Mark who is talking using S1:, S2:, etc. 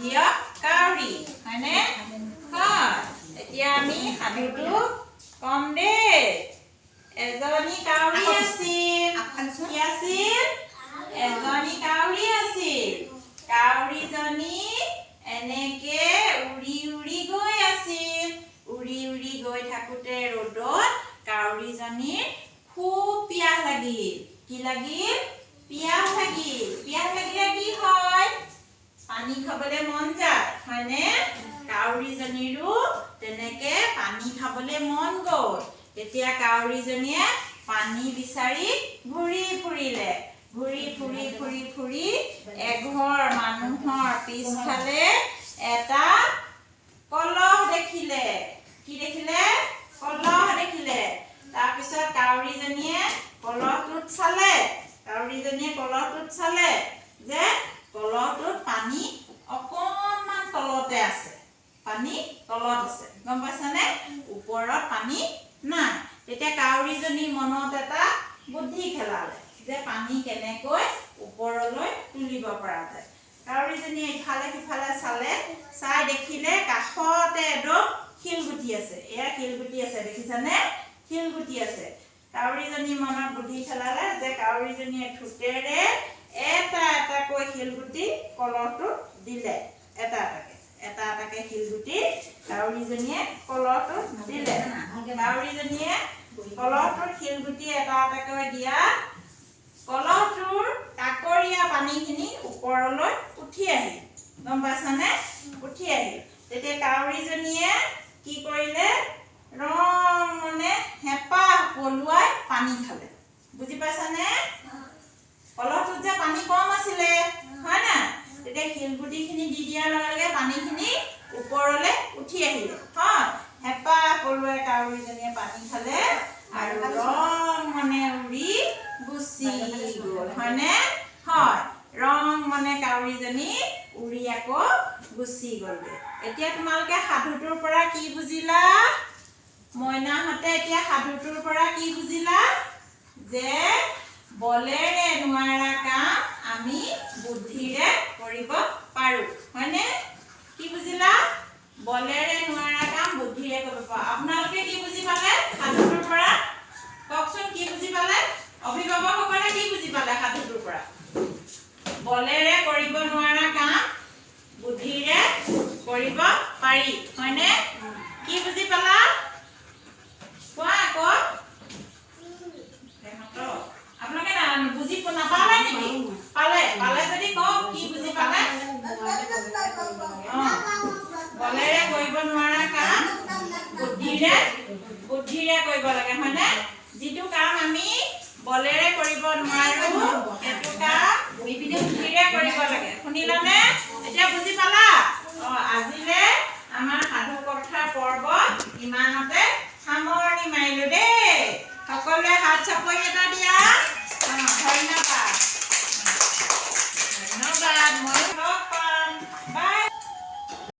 S1: ভিয় কাউৰী হয়নে হয় এতিয়া আমি সাধুটো কম দে এজনী কাউৰী আছিল কি আছিল এজনী কাউৰী আছিল কাউৰীজনী এনেকে উৰি উৰি গৈ আছিল উৰি উৰি গৈ থাকোঁতে ৰ'দত কাউৰীজনীৰ খুব পিয়াহ লাগিল কি লাগিল পিয়াহ লাগিল পিয়াহ লাগিলে কি হয় পানী খাবলৈ কাউৰীজনীৰো তেনেকে পানী খাবলৈ মন গ'ল। তেতিয়া কাউৰীজনীয়ে পানী বিচাৰি ঘূৰি ফুৰিলে। ঘূৰি ফুৰি ফুৰি ফুৰি এঘৰ মানুহৰ পিছফালে এটা কলহ দেখিলে। কি দেখিলে? কলহ দেখিলে। তাৰপিছত কাউৰীজনীয়ে কলহটোত চালে। কাউৰীজনীয়ে কলহটোত চালে। গম পাইছানে ওপৰত পানী নাই। তেতিয়া কাউৰীজনীৰ মনত এটা বুদ্ধি খেলালে যে পানী কেনেকৈ ওপৰলৈ তুলিব পৰা যায়। কাউৰীজনীয়ে ইফালে সিফালে চালে, চাই দেখিলে কাষতে এডোম শিলগুটি আছে। এয়া শিলগুটি আছে, দেখিছানে? শিলগুটি আছে। কাউৰীজনী মনত বুদ্ধি খেলালে যে কাউৰীজনীয়ে ঠোঁটেৰে এটা এটাকৈ শিলগুটি কলহটোত দিলে। এটা এটাকে এটা এটাকে শিলগুটি কাউৰীজনীয়ে কলহটোত দিলে। কাউৰীজনীয়ে কলহটোত শিলগুটি এটা এটাকৈ দিয়া কলহটোৰ কাকৰীয়া পানীখিনি ওপৰলৈ উঠি আহিল। গম পাইছানে? উঠি আহিল। তেতিয়া কাউৰীজনীয়ে কি কৰিলে? ৰং মানে হেঁপাহ পলুৱাই পানী খালে। বুজি পাইছানে? কলহটোত যে পানী কম আছিলে হয় নাই? তেতিয়া শিলগুটিখিনি দি দিয়াৰ লগে লগে পানীখিনি ওপৰলৈ উঠি আহিলে। হয় হেঁপাহ পলুৱাই কাউৰীজনীয়ে পানী খালে আৰু ৰং মানে উৰি গুচি গ'ল হয়নে? হয় ৰং মানে কাউৰীজনী উৰি আকৌ গুচি গ'লগৈ। এতিয়া তোমালোকে সাধুটোৰ পৰা কি বুজিলা? মইনাহঁতে এতিয়া সাধুটোৰ পৰা কি বুজিলা? যে বলেৰে নোৱাৰা কাম আমি বুদ্ধিৰে কৰিব পাৰোঁ হয়নে কি বুজিলা বলেৰে নোৱাৰা কাম বুদ্ধিৰে কৰিব পাৰোঁ আপোনালোকে কি বুজি পালে সাধুটোৰ পৰা কওকচোন কি বুজি পালে অভিভাৱকসকলে কি বুজি পালে সাধুটোৰ পৰা বলেৰে কৰিব নোৱাৰা কাম বুদ্ধিৰে কৰিব পাৰি। হয়নে? কি বুজি পালা? কোৱা আকৌ। আপোনালোকে বুজি নাপালে নেকি? পালে পালে যদি কওক কি বুজি পালে? বলেৰে কৰিব নোৱাৰা কাম বুদ্ধিৰে বুদ্ধিৰে কৰিব লাগে হয়নে? যিটো কাম আমি বলেৰে কৰিব নোৱাৰো বুদ্ধিৰে কৰিব লাগে। শুনিলানে? এতিয়া বুজি পালা? আজিলে আমাৰ সাধু পৰ্ব ইমানতে সামৰণি মাৰিলো দেই। সকলোৱে হাত চাপৰি